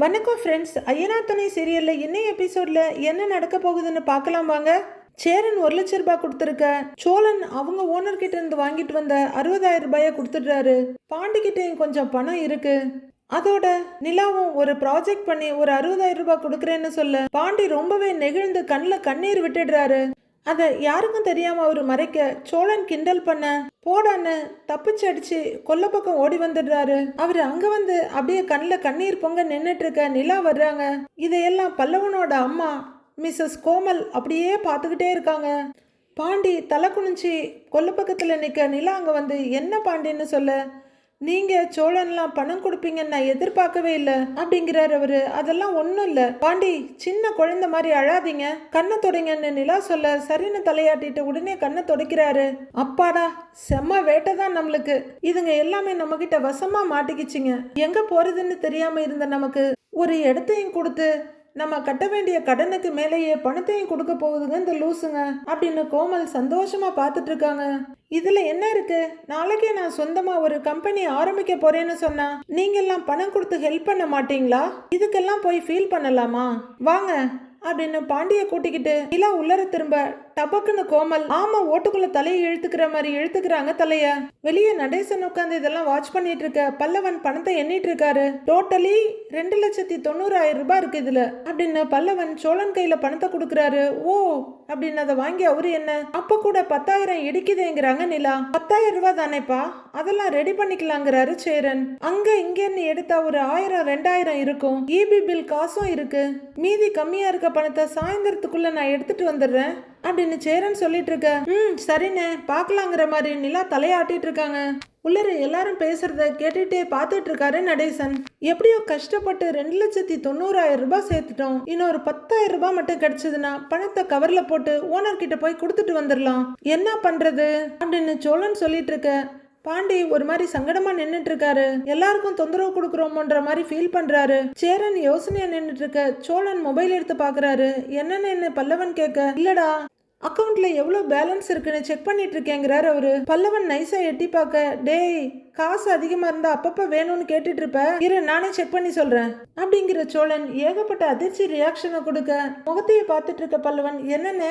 வணக்கம் ஃப்ரெண்ட்ஸ் ஐயனா துணை சீரியலில் இன்னும் எபிசோடில் என்ன நடக்க போகுதுன்னு பார்க்கலாம் வாங்க. சேரன் ஒரு லட்ச ரூபாய் கொடுத்துருக்க. சோழன் அவங்க ஓனர் கிட்ட இருந்து வாங்கிட்டு வந்த அறுபதாயிரம் ரூபாயை கொடுத்துடுறாரு. பாண்டிக்கிட்டையும் கொஞ்சம் பணம் இருக்கு. அதோட நிலாவும் ஒரு ப்ராஜெக்ட் பண்ணி ஒரு அறுபதாயிரம் ரூபாய் கொடுக்குறேன்னு சொல்ல. பாண்டி ரொம்பவே நெகிழ்ந்து கண்ணில் கண்ணீர் விட்டுடுறாரு. அதை யாருக்கும் தெரியாம அவர் மறைக்க சோழன் கிண்டல் பண்ண போடான்னு தப்பிச்சு அடிச்சு கொல்ல பக்கம் ஓடி வந்துடுறாரு. அவர் அங்க வந்து அப்படியே கண்ணில் கண்ணீர் பொங்க நின்றுட்டு இருக்க நிலா வர்றாங்க. இதையெல்லாம் பல்லவனோட அம்மா மிஸ்ஸஸ் கோமல் அப்படியே பார்த்துக்கிட்டே இருக்காங்க. பாண்டி தலை குனிஞ்சி கொல்ல பக்கத்தில் நிற்க நிலா அங்கே வந்து என்ன பாண்டின்னு சொல்ல? நீங்கள் சோழன்லாம் பணம் கொடுப்பீங்கன்னு நான் எதிர்பார்க்கவே இல்லை அப்படிங்கிறார் அவரு. அதெல்லாம் ஒன்றும் இல்லை. பாண்டி சின்ன குழந்தை மாதிரி அழாதீங்க. கண்ணை தொடைங்கன்னு நிலா சொல்ல சரின்னு தலையாட்டிட்டு உடனே கண்ணை தொடைக்கிறாரு. அப்பாடா செம்ம வேட்டை தான் நம்மளுக்கு. இதுங்க எல்லாமே நம்ம வசமாக மாட்டிக்கிச்சிங்க. எங்கே போகிறதுன்னு தெரியாமல் இருந்த நமக்கு ஒரு இடத்தையும் கொடுத்து நம்ம கட்ட வேண்டிய கடனுக்கு மேலேயே பணத்தையும் கொடுக்க போகுதுங்க இந்த லூசுங்க அப்படின்னு கோமல் சந்தோஷமா பார்த்துட்டு இருக்காங்க. இதுல என்ன இருக்கு? நாளைக்கே நான் சொந்தமா ஒரு கம்பெனி ஆரம்பிக்க போறேன்னு சொன்னா நீங்க எல்லாம் பணம் கொடுத்து ஹெல்ப் பண்ண மாட்டீங்களா? இதுக்கெல்லாம் போய் ஃபீல் பண்ணலாமா? வாங்க அப்படின்னு பாண்டிய கூட்டிக்கிட்டு நிலா உள்ளர திரும்ப டபக்குன்னு கோமல். ஆமா ஓட்டுக்குள்ள தலையை இழுத்துக்கிற மாதிரி இழுத்துக்கிறாங்க தலைய. வெளியே நடேசன் உட்காந்து இதெல்லாம் வாட்ச் பண்ணிட்டு இருக்க பல்லவன் பணத்தை எண்ணிட்டு இருக்காரு டோட்டலி ரெண்டு லட்சத்தி தொண்ணூறாயிரம் ரூபாய் இருக்கு இதுல. அப்படின்னு பல்லவன் சோழன் கையில பணத்தை கொடுக்குறாரு. ஓ அப்படின்னு அதை வாங்கி அவரு என்ன? அப்ப கூட பத்தாயிரம் இடிக்குதேங்கிறாங்க நிலா. பத்தாயிரம் ரூபாய் தானேப்பா? அதெல்லாம் ரெடி பண்ணிக்கலாங்கிறாரு சேரன். அங்க இங்கன்னு எடுத்தா ஒரு ஆயிரம் ரெண்டாயிரம் இருக்கும். இபி பில் காசும் இருக்கு. மீதி கம்மியா இருக்க பணத்தை சாயந்தரத்துக்குள்ள நான் எடுத்துட்டு வந்துடுறேன். அப்படின்னு சேரன் சொல்லிட்டு இருக்க ம் சரிண்ணே. பார்க்கலாங்கிற மாதிரி நிலா தலையாட்டிட்டு இருக்காங்க உள்ளர எல்லாரும் பேசுறத கேட்டுட்டே பார்த்துட்டு இருக்காரு நடேசன். எப்படியோ கஷ்டப்பட்டு ரெண்டு லட்சத்தி தொண்ணூறாயிரம் ரூபாய் சேர்த்துட்டோம். இன்னொரு பத்தாயிரம் ரூபாய் மட்டும் கிடைச்சதுன்னா பணத்தை கவர்ல போட்டு ஓனர் கிட்ட போய் கொடுத்துட்டு வந்துடலாம். என்ன பண்றது? அப்படின்னு சோழன் சொல்லிட்டு இருக்க பாண்டி ஒரு மாதிரி சங்கடமா நின்னுட்டு இருக்காரு எல்லாருக்கும் தொந்தரவு கொடுக்குறோமோன்ற மாதிரி ஃபீல் பண்றாரு. சேரன் யோசனையா நின்னுட்டு இருக்க சோழன் மொபைல் எடுத்து பாக்குறாரு என்னன்னு என்ன பல்லவன் கேட்க. இல்லடா அக்கௌண்ட்ல எவ்வளோ பேலன்ஸ் இருக்குன்னு செக் பண்ணிட்டு இருக்கேங்கிறாரு அவரு. பல்லவன் நைஸா எட்டி பார்க்க டேய் காசு அதிகமா இருந்தா அப்பப்ப வேணும்னு கேட்டுட்டு இருப்ப இரு நானே செக் பண்ணி சொல்றேன். அப்படிங்கிற சோழன் ஏகப்பட்ட அதிர்ச்சி ரியாக்ஷனை கொடுக்க முகத்தையே பார்த்துட்டு இருக்க பல்லவன் என்னன்னு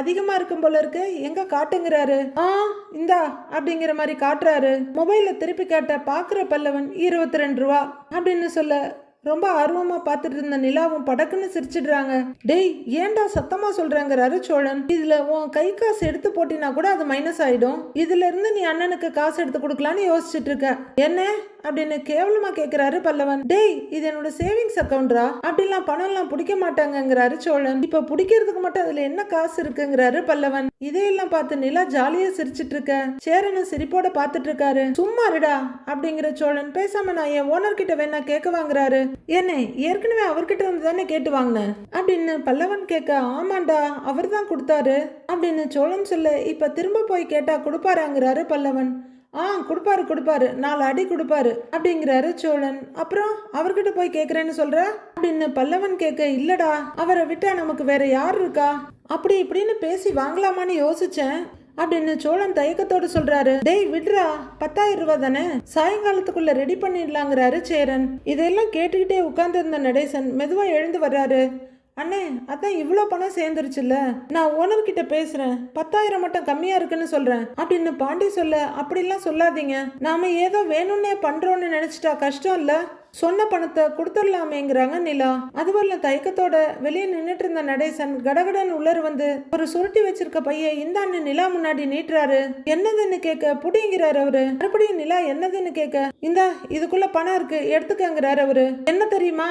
அதிகமா இருக்கும் போல இருக்கு. எங்க காட்டுங்கிறாரு? ஆ இந்தா அப்படிங்கிற மாதிரி காட்டுறாரு. மொபைல திருப்பி காட்ட பாக்குற பல்லவன் இருபத்தி ரெண்டு ரூபா அப்படின்னு சொல்ல ரொம்ப ஆர்வமா பார்த்துட்டு இருந்த நிலாவும் படக்குன்னு சிரிச்சிடுறாங்க. டேய் ஏன்டா சத்தமா சொல்றாங்கிறாரு சோழன் இதுல உன் கை காசு எடுத்து போட்டினா கூட அது மைனஸ் ஆயிடும். இதுல இருந்து நீ அண்ணனுக்கு காசு எடுத்து கொடுக்கலான்னு யோசிச்சுட்டு இருக்க. என்ன? அப்படின்னு கேவலமா கேக்குறாரு பல்லவன். டேய் இது என்னோட சேவிங்ஸ் அக்கவுண்டா அப்படிலாம் பணம் எல்லாம் பிடிக்க மாட்டாங்கங்கிறாரு சோழன். இப்ப பிடிக்கிறதுக்கு மட்டும் அதுல என்ன காசு இருக்குங்கிறாரு பல்லவன். இதையெல்லாம் பார்த்து நிலா ஜாலியா சிரிச்சிட்டு இருக்க. சேரனும் சிரிப்போட பாத்துட்டு இருக்காரு. சும்மா இருடா அப்படிங்கிற சோழன் பேசாம நான் என் ஓனர் கிட்ட வேணா கேட்க வாங்குறாரு. என்ன ஏற்கனவே அவர்கிட்ட வந்து தானே கேட்டு வாங்கினேன் அப்படின்னு பல்லவன் கேட்க ஆமாண்டா அவர் தான் கொடுத்தாரு அப்படின்னு சோழன் சொல்ல இப்ப திரும்ப போய் கேட்டா கொடுப்பாராங்கிறாரு பல்லவன். ஆ கொடுப்பாரு கொடுப்பாரு. நாலு அடி கொடுப்பாரு. அப்படிங்கிறாரு சோழன். அப்புறம் அவர்கிட்ட போய் கேட்குறேன்னு சொல்ற? அப்படின்னு பல்லவன் கேட்க இல்லடா அவரை விட்டா நமக்கு வேற யார் இருக்கா? அப்படி இப்படின்னு பேசி வாங்கலாமான்னு யோசிச்சேன். அப்படின்னு சோழன் தயக்கத்தோடு சொல்றாரு. டேய் விட்ரா பத்தாயிரம் ரூபா தானே? சாயங்காலத்துக்குள்ள ரெடி பண்ணிடலாங்கிறாரு சேரன். இதெல்லாம் கேட்டுக்கிட்டே உட்கார்ந்து இருந்த நடேசன் மெதுவா எழுந்து வர்றாரு. அண்ணே அதான் இவ்வளோ பணம் சேர்ந்துருச்சுல்ல. நான் ஓனர்கிட்ட பேசுகிறேன் பத்தாயிரம் மட்டும் கம்மியாக இருக்குன்னு சொல்கிறேன் அப்படின்னு பாண்டி சொல்ல அப்படிலாம் சொல்லாதீங்க. நாம ஏதோ வேணும்னே பண்ணுறோன்னு நினச்சிட்டா கஷ்டம் இல்லை. சொன்ன பணத்தை கொடுத்துடலாமேங்கிறாங்க நிலா. அதுவரில் தயக்கத்தோட வெளியே நின்றுட்டு இருந்த நடேசன் கடகடன் உள்ளர் வந்து ஒரு சுருட்டி வச்சிருக்க பைய அண்ணன் நிலா முன்னாடி நீட்டுறாரு. என்னதுன்னு கேட்க புடிங்கிறாரு அவரு. மறுபடியும் நிலா என்னதுன்னு கேட்க இந்தா இதுக்குள்ள பணம் இருக்கு எடுத்துக்கங்கிறாரு அவரு. என்ன தெரியுமா?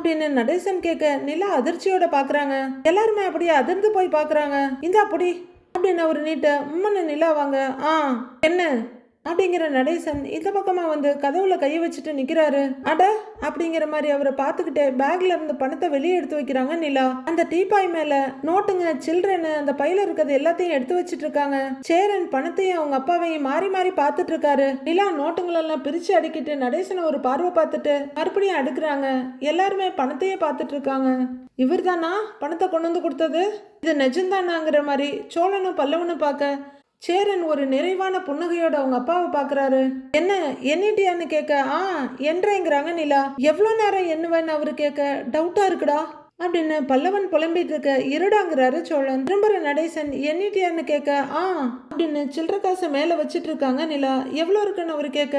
அப்படின்னு நடேசன் கேட்க நிலா அதிர்ச்சியோட பாக்குறாங்க. எல்லாருமே அப்படியே அதிர்ந்து போய் பாக்குறாங்க. இந்த அப்படி அப்படின்னு அவர் நீட்ட உம்மன்னு நிலா வாங்க. ஆ. என்ன? அப்படிங்கிற நடேசன் இந்த பக்கமாக வந்து கதவுல கையை வச்சுட்டு நிற்கிறாரு அட அப்படிங்கிற மாதிரி அவரை பார்த்துக்கிட்டே பேக்ல இருந்து பணத்தை வெளியே எடுத்து வைக்கிறாங்க நிலா. அந்த டீபாய் மேல நோட்டுங்க சில்ட்ரனு அந்த பையில இருக்கிறது எல்லாத்தையும் எடுத்து வச்சிட்டு இருக்காங்க. சேரன் பணத்தையும் அவங்க அப்பாவையும் மாறி மாறி பார்த்துட்டு இருக்காரு. நிலா நோட்டுங்களெல்லாம் பிரிச்சு அடுக்கிட்டு நடேசனை ஒரு பார்வை பார்த்துட்டு மறுபடியும் அடுக்குறாங்க. எல்லாருமே பணத்தையே பார்த்துட்டு இருக்காங்க. இவர் தானா பணத்தை கொண்டு வந்து கொடுத்தது? இது நிஜம்தானாங்கிற மாதிரி சோழனும் பல்லவனும் பார்க்க சேரன் ஒரு நிறைவான புன்னகையோட அவங்க அப்பாவை பாக்குறாரு என்ன என்னிட்டியான்னு கேட்க ஆ என்றேங்கிறாங்க நிலா. எவ்வளோ நேரம் எண்ணுவேன்னு அவரு கேட்க டவுட்டா இருக்குடா அப்படின்னு பல்லவன் புலம்பிட்டு இருக்க இருடாங்கிறாரு சோழன். திரும்புற நடேசன் என்னிட்டியான்னு கேட்க ஆ அப்படின்னு சில்லற காசை மேல வச்சிட்டு இருக்காங்க நிலா. எவ்வளோ இருக்குன்னு அவரு கேட்க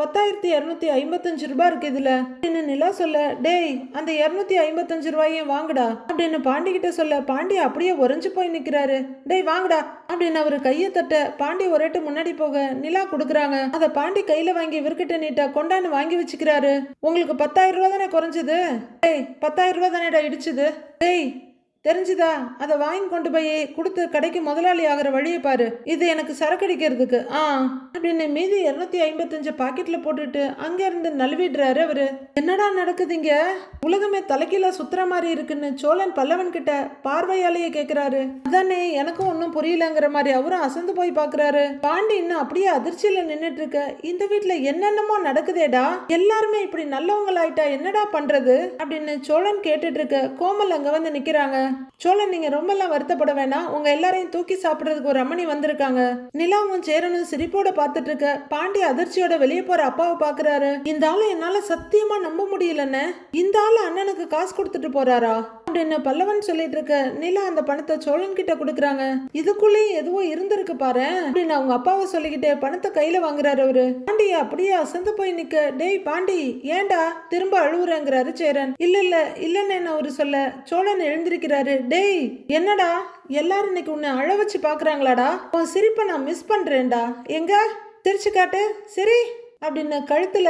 பத்தாயிரத்தி இரநூத்தி ஐம்பத்தஞ்சு ரூபாய் இருக்கு இதுல. அப்படின்னு நிலா சொல்ல டேய் அந்த இரநூத்தி ஐம்பத்தஞ்சு ரூபாயும் வாங்குடா அப்படின்னு பாண்டி கிட்ட சொல்ல பாண்டி அப்படியே உறைஞ்சு போய் நிக்கிறாரு. டேய் வாங்குடா அப்படின்னு அவரு கையை தட்ட பாண்டி ஒரேட்டு முன்னாடி போக நிலா கொடுக்குறாங்க. அதை பாண்டி கையில வாங்கி இவர்கிட்ட நீட்டா கொண்டான்னு வாங்கி வச்சுக்கிறாரு. உங்களுக்கு பத்தாயிரம் ரூபா தானே குறைஞ்சது? டேய் பத்தாயிரம் ரூபா தானேடா இடிச்சுது? டேய் தெரிஞ்சுதா? அதை வாங்கி கொண்டு போய் கொடுத்து கடைக்கு முதலாளி ஆகிற வழியை பாரு. இது எனக்கு சரக்கடிக்கிறதுக்கு. ஆ. அப்படின்னு மீதி இரநூத்தி ஐம்பத்தஞ்சு பாக்கெட்ல போட்டுட்டு அங்க இருந்து நழுவிடுறாரு அவரு. என்னடா நடக்குதுங்க உலகமே தலைக்கீழ சுத்துற மாதிரி இருக்குன்னு சோழன் பல்லவன் கிட்ட பார்வையாலேயே கேக்குறாரு. அதானே எனக்கும் ஒன்றும் புரியலங்கிற மாதிரி அவரும் அசந்து போய் பாக்குறாரு. பாண்டி இன்னும் அப்படியே அதிர்ச்சியில நின்னுட்டு இருக்க இந்த வீட்டுல என்னென்னமோ நடக்குதேடா? எல்லாருமே இப்படி நல்லவங்களாயிட்டா என்னடா பண்றது? அப்படின்னு சோழன் கேட்டுட்டு இருக்க கோமல் அங்க வந்து நிக்கிறாங்க. சோழன் நீங்க ரொம்பலாம் வருத்தப்பட வேணாம். உங்க எல்லாரையும் தூக்கி சாப்பிடுறதுக்கு ஒரு ரமணி வந்திருக்காங்க. நிலாவும் சேரனும் சிரிப்போட பாத்துட்டு இருக்க பாண்டி அதிர்ச்சியோட வெளியே போற அப்பாவை பாக்குறாரு. இந்த ஆளு என்னால சத்தியமா நம்ப முடியலன்னு இந்த ஆளு அண்ணனுக்கு காசு கொடுத்துட்டு போறாரா? அப்படின்னு பல்லவன் சொல்லிட்டு இருக்க? நிலா அந்த பணத்தை சோழன் கிட்ட கொடுக்குறாங்க. இதுக்குள்ளேயும் எதுவோ இருந்திருக்கு பாரு. அப்படின்னு அவங்க அப்பாவை சொல்லிக்கிட்டே பணத்தை கையில வாங்குறாரு அவரு. பாண்டி அப்படியே அசந்து போய் நிக்க. டேய் பாண்டி ஏன்டா திரும்ப அழுவுறேங்கிறாரு சேரன். இல்ல இல்ல இல்லன்னு அவரு சொல்ல? சோழன் எழுந்திருக்கிறாரு. டேய் என்னடா? எல்லாரும் இன்னைக்கு உன்னை அழ வச்சு பாக்குறாங்களாடா? உன் சிரிப்பை நான் மிஸ் பண்றேன்டா. எங்க? திருச்சி காட்டு. சரி அப்படின்னு கழுத்துல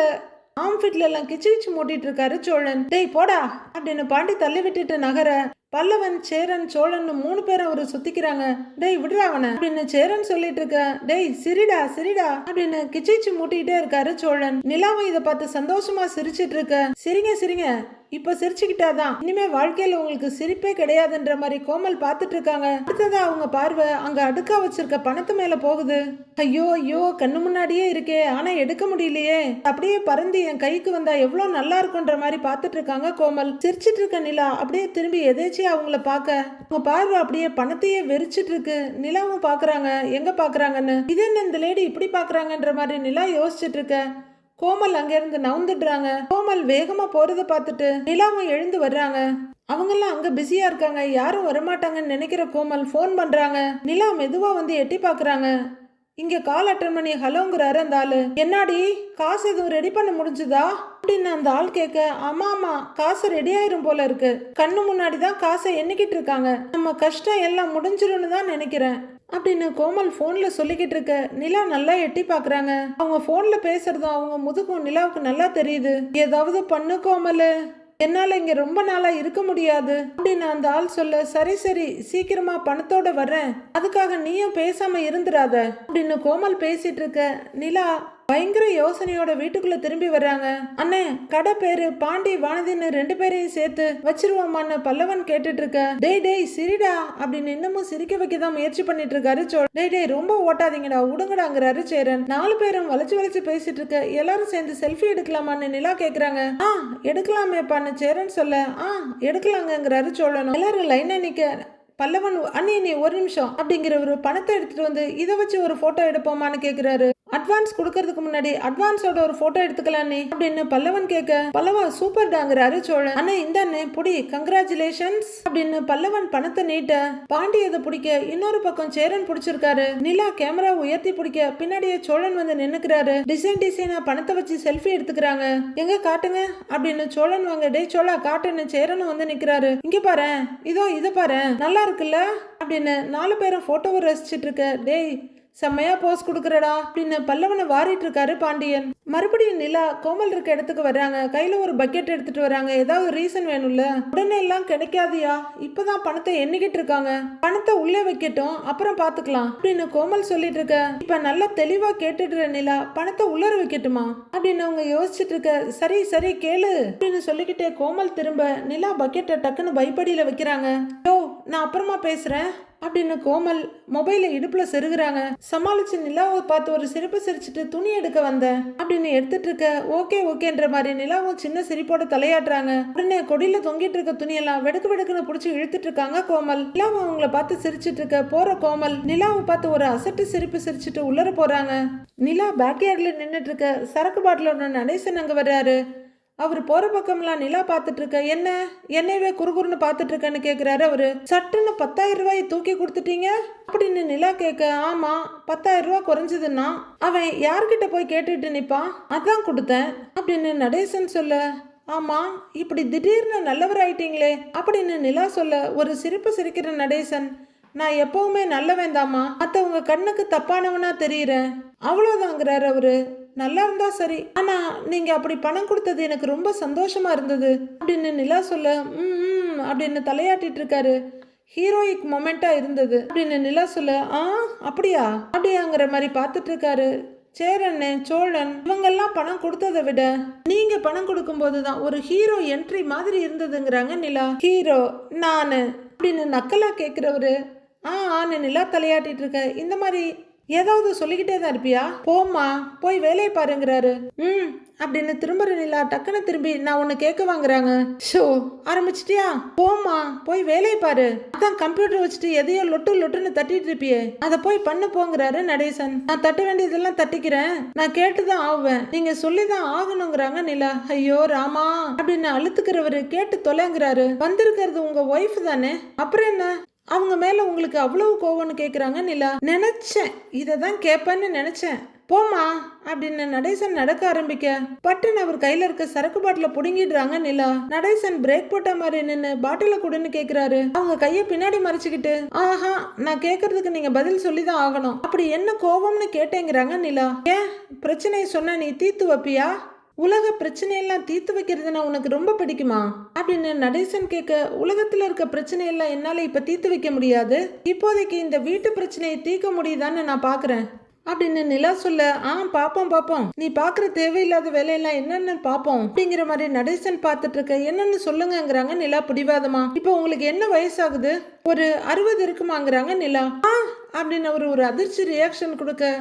ஆம்ஃபிட்ல எல்லாம் கிச்சு கிச்சு மூட்டிட்டு இருக்காரு சோழன். டேய் போடா அப்படின்னு பாண்டி தள்ளி விட்டுட்டு நகர பல்லவன் சேரன் சோழன் மூணு பேரும் அவரு சுத்திக்கிறாங்க. டேய் விடுறா அவனை அப்படின்னு சேரன் சொல்லிட்டு இருக்க டேய் சிரிடா சிரிடா அப்படின்னு கிச்சிச்சு மூட்டிக்கிட்டே இருக்காரு சோழன். நிலாவும் இதை பார்த்து சந்தோஷமா சிரிச்சிட்டு இருக்க சிரிங்க சிரிங்க இப்போ சிரிச்சுக்கிட்டாதான். இனிமே வாழ்க்கையில் உங்களுக்கு சிரிப்பே கிடையாதுன்ற மாதிரி கோமல் பார்த்துட்டு இருக்காங்க அடுத்ததா அவங்க பார்வை அங்க அடுக்கா வச்சிருக்க பணத்து மேல போகுது. ஐயோ ஐயோ கண்ணு முன்னாடியே இருக்கே ஆனா எடுக்க முடியலையே. அப்படியே பறந்து என் கைக்கு வந்தா எவ்வளவு நல்லா இருக்கும்ன்ற மாதிரி பார்த்துட்டு இருக்காங்க கோமல். சிரிச்சிட்டு இருக்க நிலா அப்படியே திரும்பி எதேச்சியா அவங்கள பார்க்க. அவங்க பார்வை அப்படியே பணத்தையே வெறிச்சிட்டு இருக்கு நிலாவும் பாக்குறாங்க எங்க பாக்குறாங்கன்னு இது என்ன இந்த லேடி இப்படி பாக்குறாங்கன்ற மாதிரி நிலா யோசிச்சுட்டு இருக்க கோமல் அங்கிருந்து நவுந்துடுறாங்க. கோமல் வேகமா போறத பார்த்துட்டு நிலாவும் எழுந்து வர்றாங்க. அவங்கெல்லாம் அங்க பிஸியா இருக்காங்க. யாரும் வரமாட்டாங்கன்னு நினைக்கிற கோமல் ஃபோன் பண்றாங்க. நிலா மெதுவா வந்து எட்டி பாக்குறாங்க இங்க கால் அட்டன் பண்ணி ஹலோங்கிறாரு அந்த ஆளு. என்னாடி? காசு எதுவும் ரெடி பண்ண முடிஞ்சுதா? அப்படின்னு அந்த ஆள் கேட்க ஆமா ஆமா. காசு ரெடி ஆயிரும் போல இருக்கு. கண்ணு முன்னாடி தான் காசை எண்ணிக்கிட்டு இருக்காங்க. நம்ம கஷ்டம் எல்லாம் முடிஞ்சிரும்னு தான் நினைக்கிறேன். அப்படின்னு கோமல் ஃபோனில் சொல்லிக்கிட்டு இருக்க. நிலா நல்லா எட்டி பார்க்குறாங்க அவங்க ஃபோனில் பேசுறதும் அவங்க முதுகும் நிலாவுக்கு நல்லா தெரியுது. ஏதாவது பண்ணு கோமல். என்னால் இங்கே ரொம்ப நாளாக இருக்க முடியாது. அப்படின்னு அந்த ஆள் சொல்ல சரி சரி சீக்கிரமாக பணத்தோட வர்றேன். அதுக்காக நீயும் பேசாமல் இருந்துடாத அப்படின்னு கோமல் பேசிட்டு இருக்க. நிலா பயங்கர யோசனையோட வீட்டுக்குள்ள திரும்பி வர்றாங்க. அண்ணே கடை பேரு பாண்டி வானதின்னு ரெண்டு பேரையும் சேர்த்து வச்சிருவோமான்னு பல்லவன் கேட்டுட்டு இருக்க டேய் டேய் சிரிடா அப்படின்னு இன்னமும் சிரிக்க வைக்க தான் முயற்சி பண்ணிட்டு இருக்காரு சோழ டேய் டேய் ரொம்ப ஓட்டாதீங்கடா உடுங்கடாங்கிறாரு சேரன். நாலு பேரும் வளைச்சு வளைச்சு பேசிட்டு இருக்க எல்லாரும் சேர்ந்து செல்ஃபி எடுக்கலாமான்னு நிலா கேக்குறாங்க. ஆ எடுக்கலாமேப்பான்னு சேரன் சொல்ல. ஆ எடுக்கலாங்கங்கிறாரு சோழனும். எல்லாரும் லைனா நிக்க பல்லவன் அண்ணி நீ ஒரு நிமிஷம் அப்படிங்கிற ஒரு பணத்தை எடுத்துட்டு வந்து இதை வச்சு ஒரு போட்டோ எடுப்போமான்னு கேக்குறாரு. அட்வான்ஸ் கொடுக்கறதுக்கு முன்னாடி அட்வான்ஸோட ஒரு போட்டோ எடுத்துக்கலானே அப்படின்னு பல்லவன் கேட்க பல்லவா சூப்பர் டாங்கிறாரு சோழன் அண்ணா இந்தாண்ணே புடி கங்க்ராச்சுலேஷன்ஸ் அப்படின்னு பல்லவன் பணத்தை நீட்ட பாண்டி அதை பிடிக்க இன்னொரு பக்கம் சேரன் பிடிச்சிருக்காரு. நிலா கேமரா உயர்த்தி பிடிக்க பின்னாடியே சோழன் வந்து நின்னுக்கிறாரு. டிசைன் டிசைனா பணத்தை வச்சு செல்ஃபி எடுத்துக்கிறாங்க. எங்க காட்டுங்க? அப்படின்னு சோழன் வாங்க டேய் சோழா காட்டுன்னு சேரனும் வந்து நிக்கிறாரு. இங்க பாரு இதோ இதை பாரு நல்லா இருக்குல்ல? அப்படின்னு நாலு பேரும் போட்டோவை ரசிச்சிட்டு இருக்க டேய் செம்மையா போஸ் கொடுக்குறடா அப்படின்னு பல்லவனை வாரிட்டு இருக்காரு பாண்டியன். மறுபடியும் நிலா கோமல் இருக்க இடத்துக்கு வர்றாங்க. கையில ஒரு பக்கெட் எடுத்துட்டு வராங்க ஏதாவது ரீசன் வேணும்ல? உடனே எல்லாம் கிடைக்காதியா? இப்பதான் பணத்தை எண்ணிக்கிட்டு இருக்காங்க. பணத்தை உள்ளே வைக்கட்டும். அப்புறம் பாத்துக்கலாம் அப்படின்னு கோமல் சொல்லிட்டு இருக்க. இப்ப நல்லா தெளிவா கேட்டுடுற நிலா பணத்தை உள்ளர வைக்கட்டுமா? அப்படின்னு அவங்க யோசிச்சுட்டு இருக்க. சரி சரி கேளு. அப்படின்னு சொல்லிக்கிட்டே கோமல் திரும்ப நிலா பக்கெட்டை டக்குன்னு பைப்படியில வைக்கிறாங்க. யோ நான் அப்புறமா பேசுறேன். அப்படின்னு கோமல் மொபைலை இடுப்புல செருகிறாங்க. சமாளிச்சு நிலாவை பார்த்து ஒரு சிரிப்பு சிரிச்சிட்டு துணி எடுக்க வந்தேன் அப்படின்னு எடுத்துட்டு இருக்க ஓகே ஓகேன்ற மாதிரி நிலாவும் சின்ன சிரிப்போட தலையாட்டுறாங்க. உடனே கொடியில தொங்கிட்டு இருக்க துணியெல்லாம் வெடுக்கு வெடுக்குன்னு பிடிச்சி இழுத்துட்டு இருக்காங்க கோமல். நிலாவும் அவங்கள பார்த்து சிரிச்சிட்டு இருக்க போற கோமல். நிலாவை பார்த்து ஒரு அசட்டு சிரிப்பு சிரிச்சிட்டு உள்ளர போறாங்க. நிலா பேக்யார்ட்ல நின்றுட்டு இருக்க சரக்கு பாட்டிலோட நடேசன் அங்க வர்றாரு. அவர் போற பக்கம்லாம் நிலா பார்த்துட்டு இருக்க என்ன? என்னையவே குறுகுறுன்னு பார்த்துட்டு இருக்கேன்னு அவர். அவரு சட்டுன்னு பத்தாயிரம் ரூபாயை தூக்கி கொடுத்துட்டீங்க? அப்படின்னு நிலா கேட்க ஆமா பத்தாயிரம் ரூபா குறைஞ்சதுன்னா அவன் யார்கிட்ட போய் கேட்டுட்டு நிப்பான் அதான் கொடுத்தேன் அப்படின்னு நடேசன் சொல்ல ஆமா இப்படி திடீர்னு நல்லவர் ஆயிட்டீங்களே அப்படின்னு நிலா சொல்ல ஒரு சிரிப்பு சிரிக்கிற நடேசன் நான் எப்பவுமே நல்லவன் தாம்மா மற்றவங்க கண்ணுக்கு தப்பானவனா தெரியுறேன். அவ்வளோதாங்கிறார் அவரு. நல்லா இருந்தா சரி. ஆனா நீங்க அப்படி பணம் கொடுத்தது எனக்கு ரொம்ப சந்தோஷமா இருந்தது. அப்படின்னு நிலா சொல்ல ம் ம் அப்படின்னு தலையாட்டிட்டு இருக்காரு. ஹீரோயிக் மொமெண்டா இருந்தது. அப்படின்னு நிலா சொல்ல ஆ அப்படியா? அப்படியாங்கிற மாதிரி பார்த்துட்டு இருக்காரு. சேரண்ணே சோழன் இவங்கெல்லாம் பணம் கொடுத்ததை விட நீங்க பணம் கொடுக்கும்போது தான் ஒரு ஹீரோ என்ட்ரி மாதிரி இருந்ததுங்கிறாங்க நிலா. ஹீரோ நானு அப்படின்னு நக்கலா கேட்குறவரு ஆ ஆன்னு நிலா தலையாட்டிட்டு இருக்க. இந்த மாதிரி ஏதாவது சொல்லிக்கிட்டே தான் இருப்பியா? போம்மா போய் வேலையை பாருங்கிறாரு. ம் அப்படின்னு திரும்புற நிலா டக்குன்னு திரும்பி நான் உன்னை கேட்க வாங்குறாங்க. ஷோ ஆரம்பிச்சிட்டியா? போம்மா போய் வேலையை பாரு. அதான் கம்ப்யூட்டர் வச்சுட்டு எதையோ லொட்டு லொட்டுன்னு தட்டிட்டு இருப்பியே. அதை போய் பண்ண போங்கிறாரு நடேசன். நான் தட்ட வேண்டியதெல்லாம் தட்டிக்கிறேன். நான் கேட்டுதான் ஆவேன். நீங்க சொல்லிதான் ஆகணுங்கிறாங்க நிலா. ஐயோ ராமா அப்படின்னு அழுத்துக்கிறவரு கேட்டு தொலைங்கிறாரு. வந்திருக்கிறது உங்க ஒய்ஃப் தானே. அப்புறம் என்ன? அவங்க மேல உங்களுக்கு அவ்வளவு கோவம்னு கேக்குறாங்க நிலா. நினைச்சேன். இதை தான் கேட்பேன்னு நினைச்சேன். போமா அப்படின்னு நடேசன் நடக்க ஆரம்பிக்க. பட்டன் அவர் கையில இருக்க சரக்கு பாட்டில புடுங்கிடுறாங்க நிலா. நடேசன் பிரேக் போட்ட மாதிரி நின்னு பாட்டில கொடுன்னு கேக்குறாரு. அவங்க கைய பின்னாடி மறைச்சுக்கிட்டு ஆஹா நான் கேக்குறதுக்கு நீங்க பதில் சொல்லிதான் ஆகணும். அப்படி என்ன கோவம்னு கேட்டேங்கிறாங்க நிலா. ஏன்? பிரச்சனையை சொன்ன நீ தீர்த்து வைப்பியா? உலக பிரச்சனையெல்லாம் தீர்த்து வைக்கிறதுனா உனக்கு ரொம்ப பிடிக்குமா? அப்படின்னு நடேசன் கேட்க உலகத்தில் இருக்க பிரச்சனையெல்லாம் என்னால் இப்போ தீர்த்து வைக்க முடியாது. இப்போதைக்கு இந்த வீட்டு பிரச்சனையை தீர்க்க முடியுதான்னு நான் பார்க்குறேன் அப்படின்னு நிலா சொல்ல ஆ பாப்போம் பாப்போம். நீ பாக்குற தேவையில்லாத வேலையெல்லாம் என்னன்னு பாப்போம். அப்படிங்கிற மாதிரி நடேசன் பார்த்துட்டு இருக்க என்னன்னு சொல்லுங்கங்கிறாங்க நிலா பிடிவாதமா? இப்போ உங்களுக்கு என்ன வயசாகுது? ஒரு அறுபது இருக்குமாங்கிறாங்க நிலா. ஆ அப்படின்னு அவர் ஒரு அதிர்ச்சி ரியாக்ஷன் கொடுக்க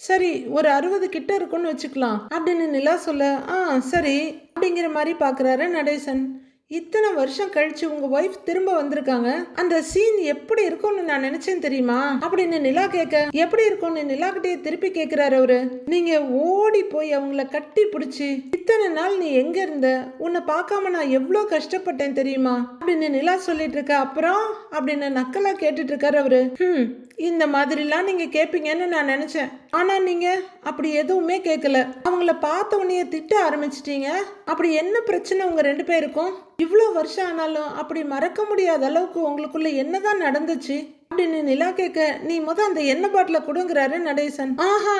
சரி ஒரு அறுபது கிட்ட இருக்கும்னு வச்சுக்கலாம். அப்படின்னு நிலா சொல்ல ஆ சரி அப்படிங்கிற மாதிரி பார்க்குறாரு நடேசன். இத்தனை வருஷம் கழிச்சு உங்க ஒய்ஃப் திரும்ப வந்திருக்காங்க. அந்த சீன் எப்படி இருக்கும்னு நான் நினைச்சேன் தெரியுமா? அப்படின்னு நிலா கேட்க எப்படி இருக்கும்னு? நிலா கிட்டே திருப்பி கேட்கிறாரு அவரு. நீங்க ஓடி போய் அவங்கள கட்டி பிடிச்சி இத்தனை நாள் நீ எங்க இருந்த? உன்னை பார்க்காம நான் எவ்வளோ கஷ்டப்பட்டேன் தெரியுமா? அப்படின்னு நிலா சொல்லிட்டு இருக்க அப்புறம்? அப்படின்னு நக்கலா கேட்டுட்டு இருக்காரு அவரு. இந்த மாதிரிலாம் நீங்கள் கேட்பீங்கன்னு நான் நினச்சேன். ஆனால் நீங்கள் அப்படி எதுவுமே கேட்கல அவங்கள பார்த்த உடனே திட்ட ஆரம்பிச்சிட்டீங்க. அப்படி என்ன பிரச்சனை உங்க ரெண்டு பேருக்கும்? இவ்வளோ வருஷம் ஆனாலும் அப்படி மறக்க முடியாத அளவுக்கு உங்களுக்குள்ள என்னதான் நடந்துச்சு? அப்படின்னு நிலா கேட்க நீ முத அந்த எண்ணெய் பாட்டில கொடுங்கிறாரு நடேசன். ஆஹா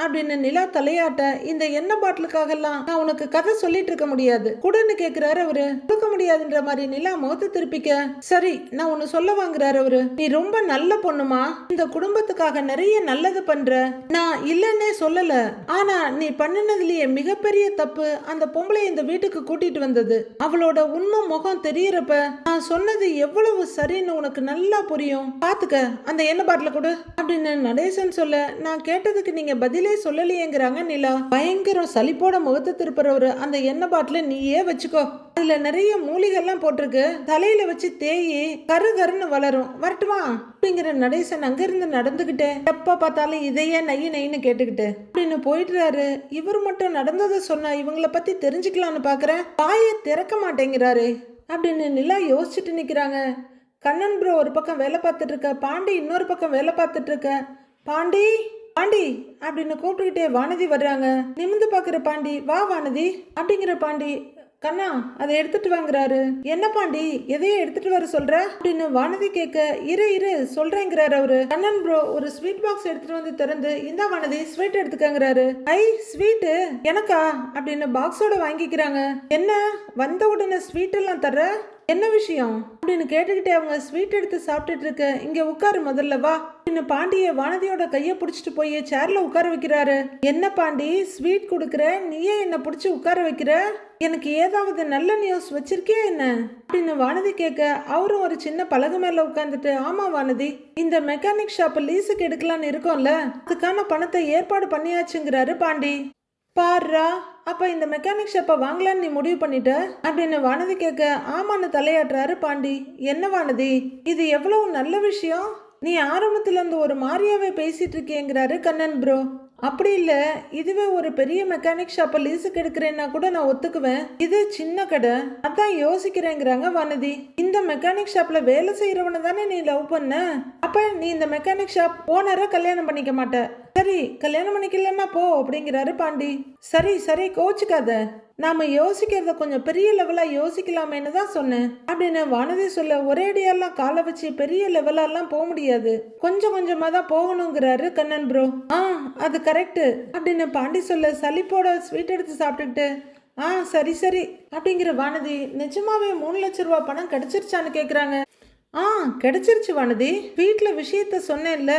அப்படின்னு நிலா தலையாட்ட இந்த எண்ணெய் பாட்டிலுக்காகலாம்? நான் உனக்கு கதை சொல்லிட்டு இருக்க முடியாது. குடன்னு கேக்குறாரு அவரு. கொடுக்க முடியாதுன்ற மாதிரி நிலா முகத்தை திருப்பிக்க சரி நான் ஒன்னு சொல்ல வாங்குறாரு அவரு. நீ ரொம்ப நல்ல பொண்ணுமா? இந்த குடும்பத்துக்காக நிறைய நல்லது பண்ற. நான் இல்லன்னே சொல்லல. ஆனா நீ பண்ணினதுலயே மிகப்பெரிய தப்பு. அந்த பொம்பளை இந்த வீட்டுக்கு கூட்டிட்டு வந்தது. அவளோட உண்மை முகம் தெரியறப்ப நான் சொன்னது எவ்வளவு சரின்னு உனக்கு நல்லா புரியும். பாத்துக்க. அந்த எண்ணெய் பாட்டில கொடு. அப்படின்னு நடேசன் சொல்ல நான் கேட்டதுக்கு நீங்க பதில் சொல்லலையேங்கிறாங்க நிலா. பயங்கரம் சளிப்போட முகத்தை திருப்புறவரு. அந்த எண்ணெய் பாட்டில நீயே வச்சுக்கோ. அதுல நிறைய மூலிகைலாம் போட்டிருக்கு. தலையில வச்சு தேயி கரு கருன்னு வளரும். வரட்டுமா? அப்படிங்கிற நடேசன் அங்கிருந்து நடந்துகிட்டே எப்ப பார்த்தாலும் இதையே நைய நைன்னு கேட்டுக்கிட்டு. அப்படின்னு போயிடுறாரு. இவர் மட்டும் நடந்ததை சொன்னா இவங்கள பத்தி தெரிஞ்சுக்கலாம்னு பாக்குறேன். வாயை திறக்க மாட்டேங்கிறாரு. அப்படின்னு நிலா யோசிச்சுட்டு நிக்கிறாங்க. கண்ணன் ப்ரோ ஒரு பக்கம் வேலை பார்த்துட்டு இருக்க பாண்டி இன்னொரு பக்கம் வேலை பார்த்துட்டு இருக்க. பாண்டி? பாண்டி அப்படின்னு கூப்பிட்டுக்கிட்டே வானதி வர்றாங்க. நிமிந்து பார்க்குற பாண்டி வா வானதி அப்படிங்கிற பாண்டி கண்ணா அதை எடுத்துட்டு வாங்குறாரு. என்ன பாண்டி எதையோ எடுத்துட்டு வர சொல்ற? அப்படின்னு வானதி கேட்க இரு இரு சொல்றேங்கிறாரு அவரு. கண்ணன் ப்ரோ ஒரு ஸ்வீட் பாக்ஸ் எடுத்துட்டு வந்து திறந்து இந்த வானதி ஸ்வீட் எடுத்துக்கங்கிறாரு. ஐ ஸ்வீட்டு எனக்கா? அப்படின்னு பாக்ஸோட வாங்கிக்கிறாங்க. என்ன வந்த உடனே ஸ்வீட் எல்லாம் தர்ற? என்ன விஷயம்? அப்படின்னு கேட்டுக்கிட்டே அவங்க ஸ்வீட் எடுத்து சாப்பிட்டுட்டு இருக்க இங்க உட்காரு முதல்ல வா. அப்படின்னு பாண்டிய வானதியோட கைய புடிச்சிட்டு போய் சேர்ல உட்கார வைக்கிறாரு. என்ன பாண்டி ஸ்வீட் கொடுக்குற? நீயே என்ன புடிச்சு உட்கார வைக்கிற? எனக்கு ஏதாவது நல்ல நியூஸ் வச்சிருக்கே என்ன? அப்படின்னு வானதி கேட்க அவரும் ஒரு சின்ன பலகை மேல உட்காந்துட்டு ஆமா வானதி இந்த மெக்கானிக் ஷாப் லீஸுக்கு எடுக்கலாம்னு இருக்கோம்ல அதுக்கான பணத்தை ஏற்பாடு பண்ணியாச்சுங்கிறாரு பாண்டி. பாருடா அப்ப இந்த மெக்கானிக் ஷாப்பை வாங்கலான்னு நீ முடிவு பண்ணிட்ட? அப்படின்னு வானதி கேட்க ஆமான்னு தலையாட்டுறாரு பாண்டி. என்ன வானதி இது எவ்வளவு நல்ல விஷயம்? நீ ஆரம்பத்தில் அந்த ஒரு மாரியாவே பேசிட்டு இருக்கேங்கிறாரு கண்ணன் ப்ரோ அப்படி இல்லை இதுவே ஒரு பெரிய மெக்கானிக் ஷாப்பை லீஸுக்கு எடுக்கிறேன்னா கூட நான் ஒத்துக்குவேன். இது சின்ன கடை. அதான் யோசிக்கிறேங்கிறாங்க வானதி. இந்த மெக்கானிக் ஷாப்பில் வேலை செய்கிறவனை தானே நீ லவ் பண்ண? அப்போ நீ இந்த மெக்கானிக் ஷாப் ஓனரை கல்யாணம் பண்ணிக்க மாட்ட. சரி கல்யாணம் பண்ணிக்கலன்னா போ அப்படிங்கிறாரு பாண்டி. சரி சரி கோச்சுக்காத. நாம யோசிக்கிறத கொஞ்சம் பெரிய லெவலா யோசிக்கலாமேன்னு தான் சொன்னேன். அப்படின்னு வானதி சொல்ல ஒரேடியெல்லாம் காலை வச்சு பெரிய லெவலெல்லாம் போக முடியாது. கொஞ்சம் கொஞ்சமா தான் போகணுங்கிறாரு கண்ணன் ப்ரோ ஆ அது கரெக்டு அப்படின்னு பாண்டி சொல்ல சளிப்போட ஸ்வீட் எடுத்து சாப்பிட்டுக்கிட்டு. ஆ சரி சரி அப்படிங்கிற வானதி நிஜமாவே மூணு லட்ச ரூபா பணம் கிடைச்சிருச்சான்னு கேட்குறாங்க ஆ கிடைச்சிருச்சு வானதி. வீட்டில் விஷயத்த சொன்னேன்ல.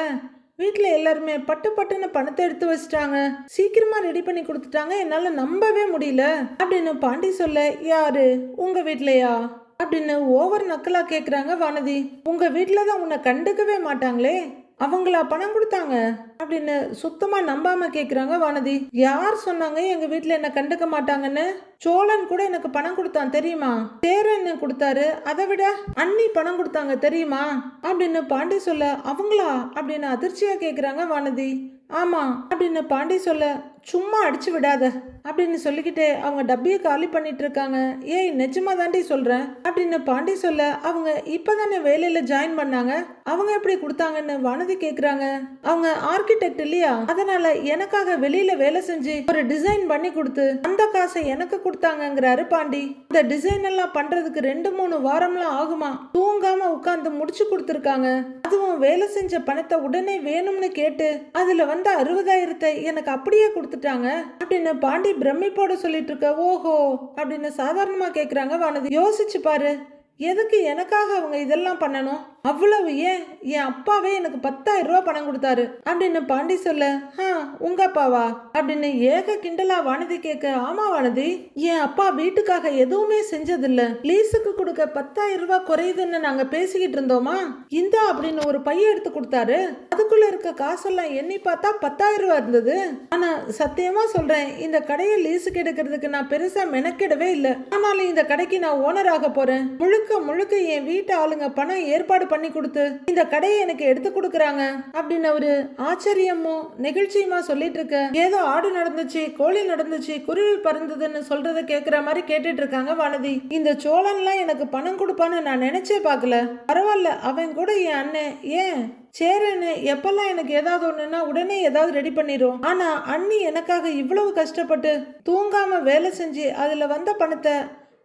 வீட்டில் எல்லாருமே பட்டு பட்டுன்னு பணத்தை எடுத்து வச்சிட்டாங்க. சீக்கிரமா ரெடி பண்ணி கொடுத்துட்டாங்க. என்னால் நம்பவே முடியல. அப்படின்னு பாண்டி சொல்ல யாரு? உங்க வீட்லயா? அப்படின்னு ஓவர் நக்கலா கேட்குறாங்க வானதி. உங்க வீட்டில் தான் உன்னை கண்டுக்கவே மாட்டாங்களே. அவங்களா பணம் கொடுத்தாங்க? அப்படின்னு சுத்தமா நம்பாம கேக்குறாங்க வானதி. யார் சொன்னாங்க எங்க வீட்டுல என்ன கண்டுக்க மாட்டாங்கன்னு? சோழன் கூட எனக்கு பணம் கொடுத்தான் தெரியுமா? தேரன் கொடுத்தாரு? அதை விட அண்ணி பணம் கொடுத்தாங்க தெரியுமா? அப்படின்னு பாண்டி சொல்ல அவங்களா? அப்படின்னு அதிர்ச்சியா கேக்குறாங்க வானதி. ஆமா அப்படின்னு பாண்டி சொல்ல சும்மா அடிச்சு விடாத அப்படின்னு சொல்லிக்கிட்டு அவங்க டப்பியை காலி பண்ணிட்டு இருக்காங்க ஏய் நிஜமா தாண்டி சொல்றேன்? அப்படின்னு பாண்டி சொல்ல அவங்க இப்பதானே வேலையில ஜாயின் பண்ணாங்க? அவங்க எப்படி கொடுத்தாங்கன்னு வானதி கேக்குறாங்க. அவங்க ஆர்கிடெக்ட் இல்லையா? அதனால எனக்காக வெளியில வேலை செஞ்சு ஒரு டிசைன் பண்ணி கொடுத்து அந்த காசை எனக்கு கொடுத்தாங்கங்கிறாரு பாண்டி. இந்த டிசைன் எல்லாம் பண்றதுக்கு ரெண்டு மூணு வாரம்லாம் ஆகுமா? தூங்காம உட்காந்து முடிச்சு கொடுத்துருக்காங்க. அதுவும் வேலை செஞ்ச பணத்தை உடனே வேணும்னு கேட்டு அதுல வந்த அறுபதாயிரத்தை எனக்கு அப்படியே கொடுத்து கொடுத்துட்டாங்க. அப்படின்னு பாண்டி பிரமிப்போட சொல்லிட்டு இருக்க ஓஹோ அப்படின்னு சாதாரணமா கேக்குறாங்க வானதி. யோசிச்சு பாரு எதுக்கு எனக்காக அவங்க இதெல்லாம் பண்ணணும்? அவ்வளவு ஏன்? என் அப்பாவே எனக்கு பத்தாயிரம் ரூபா பணம் கொடுத்தாரு. அப்படின்னு பாண்டி சொல்ல ஆ உங்க அப்பாவா? அப்படின்னு ஏக கிண்டலா வானதி கேட்க ஆமா வானதி என் அப்பா வீட்டுக்காக எதுவுமே செஞ்சதில்ல. லீஸுக்கு கொடுக்க பத்தாயிரம் ரூபாய் குறையுதுன்னு நாங்க பேசிக்கிட்டு இருந்தோமா? இந்த அப்படின்னு ஒரு பைய எடுத்து கொடுத்தாரு. அதுக்குள்ள இருக்க காசெல்லாம் எண்ணி பார்த்தா பத்தாயிரம் ரூபா இருந்தது. ஆனா சத்தியமா சொல்றேன் இந்த கடையை லீஸுக்கு எடுக்கிறதுக்கு நான் பெருசா மெனக்கிடவே இல்லை. ஆனாலும் இந்த கடைக்கு நான் ஓனர் ஆக போறேன். முழுக்க முழுக்க என் வீட்டு ஆளுங்க பணம் ஏற்பாடு பண்ணி கொடுத்து இந்த கடையை எனக்கு எடுத்து கொடுக்குறாங்க அப்படின்னு அவரு ஆச்சரியமும் நெகிழ்ச்சியுமா சொல்லிட்டு இருக்க. ஏதோ ஆடு நடந்துச்சு கோழி நடந்துச்சு குருவி பறந்ததுன்னு சொல்றத கேக்குற மாதிரி கேட்டுட்டு இருக்காங்க வானதி. இந்த சோழன்லாம் எனக்கு பணம் கொடுப்பான்னு நான் நினைச்சே பார்க்கல. பரவாயில்ல அவன் கூட என் அண்ணன் ஏன்? சேரன்னு எப்பெல்லாம் எனக்கு ஏதாவது ஒண்ணுன்னா உடனே ஏதாவது ரெடி பண்ணிடும் ஆனா அண்ணி எனக்காக இவ்வளவு கஷ்டப்பட்டு தூங்காம வேலை செஞ்சு அதுல வந்த பணத்தை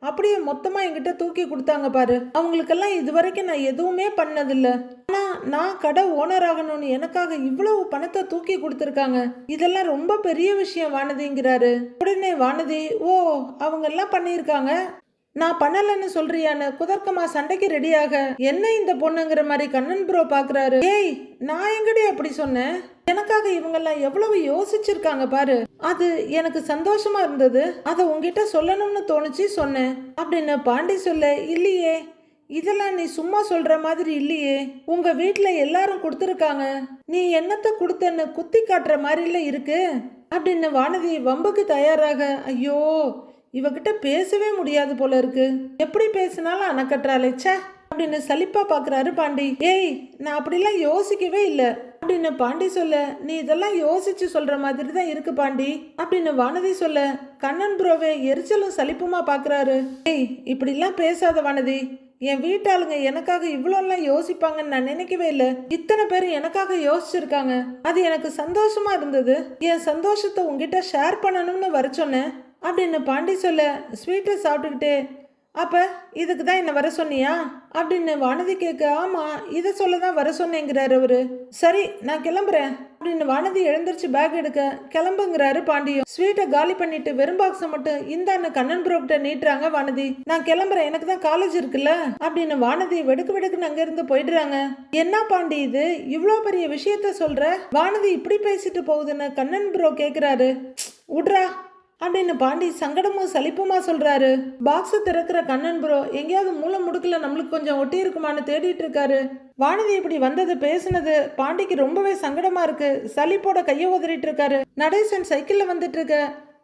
அப்படியே மொத்தமாக என்கிட்ட தூக்கி கொடுத்தாங்க பாரு. அவங்களுக்கெல்லாம் இது வரைக்கும் நான் எதுவுமே பண்ணதில்லை. ஆனால் நான் கடை ஓனர் ஆகணும்னு எனக்காக இவ்வளவு பணத்தை தூக்கி கொடுத்துருக்காங்க. இதெல்லாம் ரொம்ப பெரிய விஷயம் வானதிங்கிறாரு. உடனே வானதி ஓ அவங்க எல்லாம் பண்ணியிருக்காங்க. நான் பண்ணலன்னு சொல்றியான்னு குதர்க்கமா சண்டைக்கு ரெடியாக? என்ன இந்த பொண்ணுங்கிற மாதிரி கண்ணன் ப்ரோ பாக்குறாரு? ஏய் நான் எங்கடி அப்படி சொன்னேன்? எனக்காக இவங்கெல்லாம் எவ்வளவு யோசிச்சிருக்காங்க பாரு. அது எனக்கு சந்தோஷமா இருந்தது. அதை உங்ககிட்ட சொல்லணும்னு தோணுச்சு சொன்னேன். அப்படின்னு பாண்டி சொல்ல இல்லையே இதெல்லாம் நீ சும்மா சொல்ற மாதிரி இல்லையே. உங்க வீட்டுல எல்லாரும் கொடுத்துருக்காங்க. நீ என்னத்தை கொடுத்தன்னு குத்தி காட்டுற மாதிரில இருக்கு. அப்படின்னு வானதி வம்புக்கு தயாராக ஐயோ இவகிட்ட பேசவே முடியாது போல இருக்கு. எப்படி பேசினாலும் அணக்கட்டுறாளே ச்சே அப்படின்னு சலிப்பா பாக்குறாரு பாண்டி. ஏய் நான் அப்படிலாம் யோசிக்கவே இல்லை. அப்படின்னு பாண்டி சொல்ல நீ இதெல்லாம் யோசிச்சு சொல்ற மாதிரி தான் இருக்கு பாண்டி அப்படின்னு வானதி சொல்ல கண்ணன் ப்ரோவே எரிச்சலும் சலிப்புமா பாக்குறாரு. ஏய் இப்படிலாம் பேசாத வானதி. என் வீட்டாளுங்க எனக்காக இவ்வளோலாம் யோசிப்பாங்கன்னு நான் நினைக்கவே இல்லை. இத்தனை பேர் எனக்காக யோசிச்சிருக்காங்க. அது எனக்கு சந்தோஷமா இருந்தது. என் சந்தோஷத்தை உங்ககிட்ட ஷேர் பண்ணணும்னு வர சொன்னேன். அப்படின்னு பாண்டி சொல்ல ஸ்வீட்டை சாப்பிட்டுக்கிட்டு அப்போ இதுக்கு தான் என்னை வர சொன்னியா? அப்படின்னு வானதி கேட்க ஆமாம் இதை சொல்ல தான் வர சொன்னேங்கிறாரு அவரு. சரி நான் கிளம்புறேன். அப்படின்னு வானதி எழுந்திரிச்சு பேக் எடுக்க கிளம்புங்கிறாரு பாண்டியும். ஸ்வீட்டை காலி பண்ணிட்டு வெறும் பாக்ஸை மட்டும் இந்தான்னு கண்ணன் புரோக்கிட்ட நீட்டுறாங்க வானதி. நான் கிளம்புறேன் எனக்கு தான் காலேஜ் இருக்குல்ல? அப்படின்னு வானதி வெடுக்கு வெடுக்குன்னு அங்கேருந்து போயிடுறாங்க. என்ன பாண்டி இது? இவ்வளோ பெரிய விஷயத்த சொல்ற? வானதி இப்படி பேசிட்டு போகுதுன்னு கண்ணன் ப்ரோ கேட்குறாரு விட்றா அப்படின்னு பாண்டி சங்கடமும் சலிப்புமா சொல்கிறாரு பாக்ஸை திறக்கிற கண்ணன் ப்ரோ எங்கேயாவது மூளை முடுக்கல நம்மளுக்கு கொஞ்சம் ஒட்டி இருக்குமான்னு தேடிட்டு இருக்காரு. வானதி இப்படி வந்தது பேசுனது பாண்டிக்கு ரொம்பவே சங்கடமா இருக்கு. சலிப்போட கையை உதறிட்டு இருக்காரு. நடேசன் சைக்கிளில் வந்துட்டு இருக்க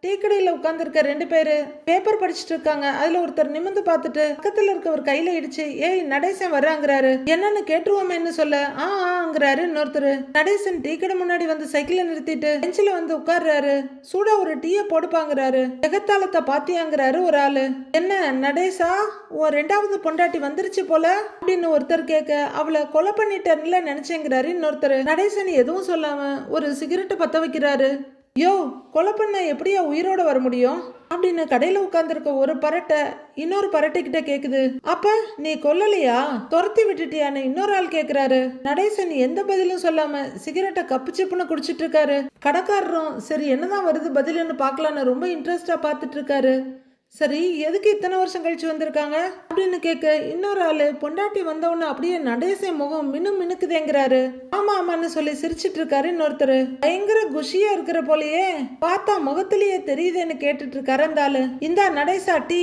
டீ கடையில் உட்காந்துருக்க ரெண்டு பேர் பேப்பர் படிச்சுட்டு இருக்காங்க. அதுல ஒருத்தர் நிமிந்து பார்த்துட்டு பக்கத்துல இருக்கவர் கையில இடிச்சு ஏய் நடேசன் வர்றாங்கிறாரு. என்னன்னு கேட்டுருவோமேன்னு சொல்ல ஆ ஆங்கிறாரு இன்னொருத்தர். நடேசன் டீ கடை முன்னாடி வந்து சைக்கிளை நிறுத்திட்டு பெஞ்சில் வந்து உட்கார்றாரு. சூடா ஒரு டீயை போடுப்பாங்கிறாரு எகத்தாளத்தை பாத்தியாங்கிறாரு ஒரு ஆளு. என்ன நடேசா? உன் ரெண்டாவது பொண்டாட்டி வந்துருச்சு போல? அப்படின்னு ஒருத்தர் கேட்க அவளை கொலை பண்ணிட்டேன்ல நினைச்சேங்கிறாரு இன்னொருத்தர். நடேசன் எதுவும் சொல்லாம ஒரு சிகரெட்டை பத்த வைக்கிறாரு. யோ கொலை பண்ண எப்படியா உயிரோட வர முடியும்? அப்படின்னு கடையில உட்காந்துருக்க ஒரு பரட்டை இன்னொரு பரட்டை கிட்ட கேக்குது. அப்ப நீ கொல்லலையா? துரத்தி விட்டுட்டியான்னு இன்னொரு ஆள் கேக்குறாரு. நடேசன் எந்த பதிலும் சொல்லாம சிகரெட்டை கப்பு சிப்புன்னு குடிச்சிட்டு இருக்காரு. கடைக்காரரும் சரி என்னதான் வருது? பதிலுன்னு பார்க்கலான்னு ரொம்ப இன்ட்ரெஸ்டா பாத்துட்டு இருக்காரு. சரி எதுக்கு இத்தனை வருஷம் கழிச்சு வந்திருக்காங்க? அப்படின்னு கேட்க இன்னொரு ஆளு பொண்டாட்டி வந்தவொன்னு அப்படியே நடேசை முகம் மினு மினுக்குதேங்கிறாரு. ஆமா ஆமான்னு சொல்லி சிரிச்சிட்டு இருக்காரு இன்னொருத்தர். பயங்கர குஷியா இருக்கிற போலயே பார்த்தா முகத்திலேயே தெரியுதுன்னு கேட்டுட்டு இருக்காரு அந்த ஆளு. இந்தா நடேசா டீ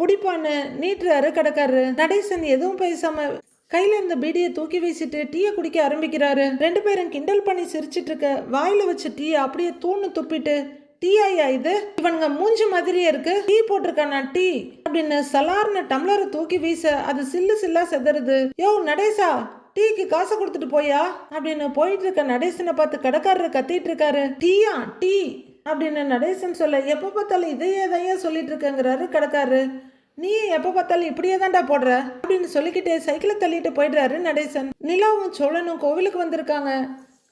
புடிப்பான்னு நீட்டுறாரு கிடக்காரு நடேசன் எதுவும் பேசாம கையில இருந்த பீடியை தூக்கி வீசிட்டு டீயை குடிக்க ஆரம்பிக்கிறாரு. ரெண்டு பேரும் கிண்டல் பண்ணி சிரிச்சிட்டு இருக்க வாயில வச்ச டீயை அப்படியே தூணு துப்பிட்டு டீயா இது. இவனுங்க மூஞ்சி மாதிரியே இருக்கு. டீ போட்டிருக்கானா டீ? அப்படின்னு சலார்னு டம்ளரை தூக்கி வீச அது சில்லு சில்லா செதறுது. யோ நடேசா டீக்கு காசை கொடுத்துட்டு போயா? அப்படின்னு போயிட்டு இருக்க நடேசனை பார்த்து கடைக்காரர் கத்திட்டு இருக்காரு டீயா? டீ? அப்படின்னு நடேசன் சொல்ல எப்போ பார்த்தாலும் இதையே தையா சொல்லிட்டு இருக்கேங்கிறாரு கடைக்காரு நீ எப்போ பார்த்தாலும் இப்படியே தான்டா போடுற? அப்படின்னு சொல்லிக்கிட்டே சைக்கிளை தள்ளிட்டு போயிடுறாரு நடேசன். நிலாவும் சோழனும் கோவிலுக்கு வந்திருக்காங்க.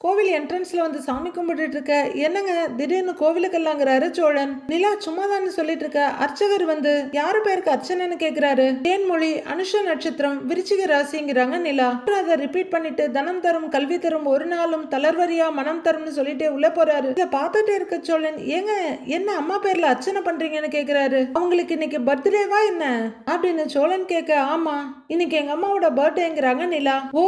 கோவில் என்ட்ரன்ஸ்ல வந்து சாமி கும்பிட்டுட்டு இருக்க. என்னங்க? திடீர்னு கோவிலுக்கெல்லாங்கிறாரு சோழன். நிலா சும்மாதான்னு சொல்லிட்டு இருக்க. அர்ச்சகர் வந்து யாரு பேருக்கு அர்ச்சனைன்னு கேட்கிறாரு தேன்மொழி அனுஷ நட்சத்திரம் விருச்சிக ராசிங்கிறாங்க நிலா. அப்புறம் அதை ரிப்பீட் பண்ணிட்டு தனம் தரும் கல்வி தரும் ஒரு நாளும் தளர்வரியா மனம் தரும்னு சொல்லிட்டே உள்ள போறாரு. இதை பார்த்துட்டே இருக்க சோழன் ஏங்க என்ன அம்மா பேர்ல அர்ச்சனை பண்றீங்கன்னு கேக்குறாரு? அவங்களுக்கு இன்னைக்கு பர்த்டேவா என்ன? அப்படின்னு சோழன் கேட்க ஆமா இன்னைக்கு எங்க அம்மாவோட பர்த்டேங்கிறாங்க நிலா. ஓ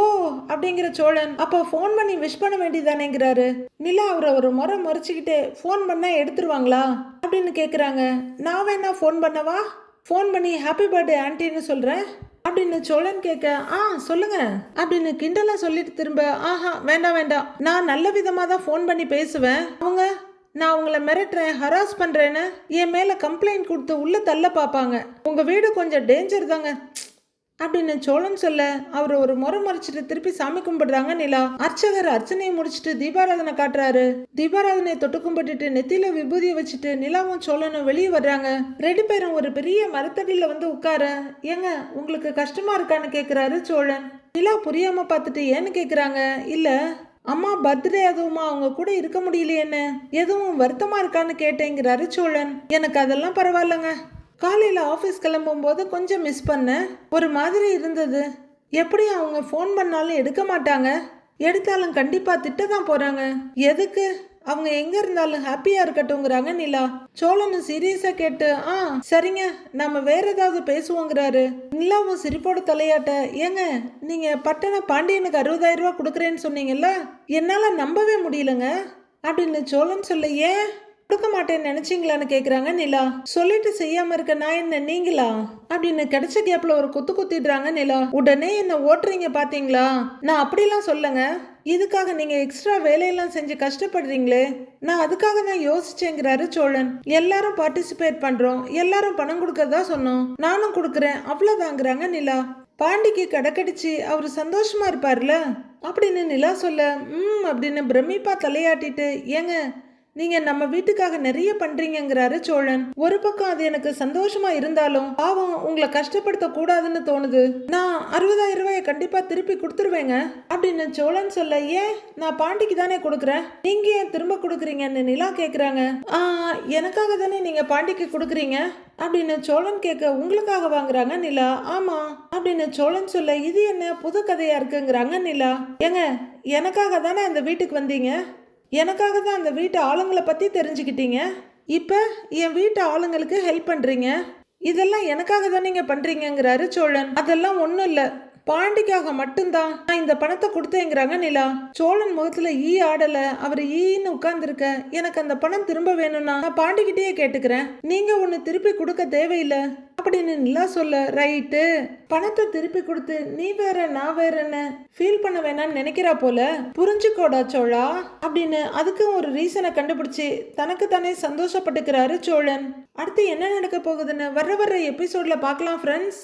அப்படிங்கிற சோழன் அப்ப ஃபோன் பண்ணி விஷ் பண்ண வேண்டியதானேங்கிறாரு. நிலா அவரை ஒரு முறை முறைச்சிக்கிட்டு ஃபோன் பண்ணா எடுத்துருவாங்களா? அப்படின்னு கேட்குறாங்க நான் வேணா ஃபோன் பண்ணவா? ஃபோன் பண்ணி ஹாப்பி பர்த்டே ஆன்ட்டின்னு சொல்கிறேன் அப்படின்னு சோழன் கேட்க ஆ சொல்லுங்க. அப்படின்னு கிண்டலாக சொல்லிட்டு திரும்ப ஆஹா வேண்டாம் வேண்டாம். நான் நல்ல விதமாக தான் ஃபோன் பண்ணி பேசுவேன். அவங்க நான் உங்களை மிரட்டுறேன் ஹராஸ் பண்ணுறேன்னு என் மேலே கம்ப்ளைண்ட் கொடுத்து உள்ளே தள்ள பார்ப்பாங்க உங்கள் வீடு கொஞ்சம் டேஞ்சர் தாங்க. அப்படின்னு சோழன் சொல்ல அவர் ஒரு முறை மறைச்சிட்டு திருப்பி சாமி கும்பிடுறாங்க நிலா. அர்ச்சகர் அர்ச்சனையை முடிச்சிட்டு தீபாராதனை காட்டுறாரு. தீபாராதனையை தொட்டு கும்பிட்டுட்டு நெத்தியில விபூதியை வச்சுட்டு நிலாவும் சோழனும் வெளியே வர்றாங்க. ரெண்டு பேரும் ஒரு பெரிய மரத்தடியில வந்து உட்கார ஏங்க உங்களுக்கு கஷ்டமா இருக்கான்னு கேக்குறாரு சோழன். நிலா புரியாம பார்த்துட்டு ஏன்னு கேக்குறாங்க இல்ல அம்மா பர்த்டே அதுவுமா அவங்க கூட இருக்க முடியலையேன்னு. எதுவும் வருத்தமா இருக்கான்னு கேட்டேங்கிறாரு சோழன். எனக்கு அதெல்லாம் பரவாயில்லங்க. காலையில் ஆஃபீஸ் கிளம்பும்போது கொஞ்சம் மிஸ் பண்ணேன். ஒரு மாதிரி இருந்தது. எப்படி அவங்க ஃபோன் பண்ணாலும் எடுக்க மாட்டாங்க. எடுத்தாலும் கண்டிப்பாக திட்ட தான் போகிறாங்க எதுக்கு? அவங்க எங்கே இருந்தாலும் ஹாப்பியாக இருக்கட்டும்ங்கிறாங்க நிலா. சோழனும் சீரியஸாக கேட்டு ஆ சரிங்க. நம்ம வேற ஏதாவது பேசுவோங்கிறாரு. நிலாவும் சிரிப்போட தலையாட்ட ஏங்க நீங்கள் பட்டண பாண்டியனுக்கு அறுபதாயிரம் ரூபா கொடுக்குறேன்னு சொன்னீங்கல்ல? என்னால் நம்பவே முடியலங்க. அப்படின்னு சோழன் சொல்ல ஏன்? கொடுக்க மாட்டேன்னு நினைச்சீங்களான்னு கேக்குறாங்க நிலா. சொல்லிட்டு செய்யாம இருக்க நான் என்ன நீங்களா? அப்படின்னு கிடைச்ச கேப்ல ஒரு குத்து குத்திடுறாங்க நிலா. உடனே என்ன ஓட்டுறீங்க பாத்தீங்களா? நான் அப்படிலாம் சொல்லுங்க. இதுக்காக நீங்க எக்ஸ்ட்ரா வேலையெல்லாம் செஞ்சு கஷ்டப்படுறீங்களே. நான் அதுக்காக தான் யோசிச்சேங்கிறாரு சோழன். எல்லாரும் பார்ட்டிசிபேட் பண்றோம். எல்லாரும் பணம் கொடுக்கறதா சொன்னோம். நானும் கொடுக்குறேன். அவ்வளவுதாங்கிறாங்க நிலா. பாண்டிக்கு கடக்கடிச்சு அவர் சந்தோஷமா இருப்பார்ல? அப்படின்னு நிலா சொல்ல ம் அப்படின்னு பிரமிப்பா தலையாட்டிட்டு ஏங்க நீங்க நம்ம வீட்டுக்காக நிறைய பண்றீங்கிறாரு சோழன். ஒரு பக்கம் அது எனக்கு சந்தோஷமா இருந்தாலும் பாவம் உங்களை கஷ்டப்படுத்த கூடாதுன்னு தோணுது. நான் அறுபதாயிரம் ரூபாயை கண்டிப்பா திருப்பி கொடுத்துருவேங்க. அப்படின்னு சோழன் சொல்ல ஏன் நான் பாண்டிக்கு தானே கொடுக்குறேன்? நீங்க ஏன் திரும்ப கொடுக்குறீங்கன்னு நிலா கேக்குறாங்க. எனக்காக தானே நீங்க பாண்டிக்கு கொடுக்குறீங்க? அப்படின்னு சோழன் கேட்க உங்களுக்காக வாங்குறாங்க நிலா. ஆமா. அப்படின்னு சோழன் சொல்ல இது என்ன புது கதையா இருக்குங்கிறாங்க நிலா. ஏங்க எனக்காக தானே அந்த வீட்டுக்கு வந்தீங்க? எனக்காக தான் அந்த வீட்டு ஆளுங்களை பற்றி தெரிஞ்சுக்கிட்டீங்க? இப்போ என் வீட்டு ஆளுங்களுக்கு ஹெல்ப் பண்ணுறீங்க இதெல்லாம் எனக்காக தான் நீங்கள் பண்ணுறீங்கங்கிறாரு சோழன். அதெல்லாம் ஒன்றும் இல்லை. பாண்டிக்காக மட்டும்தான் நான் இந்த பணத்தை கொடுத்தேங்கிறாங்க நிலா. சோழன் முகத்துல ஈ ஆடல. அவர் ஈன்னு உட்கார்ந்துருக்க. எனக்கு அந்த பணம் திரும்ப வேணும்னா நான் பாண்டிக்கிட்டே கேட்டுக்கிறேன். நீங்க ஒன்னு திருப்பி கொடுக்க தேவையில்லை. அப்படின்னு நிலா சொல்ல ரைட்டு. பணத்தை திருப்பி கொடுத்து நீ வேற நான் வேறன்னு ஃபீல் பண்ண வேணாம்னு நினைக்கிறா போல. புரிஞ்சுக்கோடா சோழா. அப்படின்னு அதுக்கும் ஒரு ரீசனை கண்டுபிடிச்சு தனக்கு தானே சந்தோஷப்பட்டுக்கிறாரு சோழன். அடுத்து என்ன நடக்க போகுதுன்னு வர வர எபிசோட்ல பார்க்கலாம் ஃப்ரெண்ட்ஸ்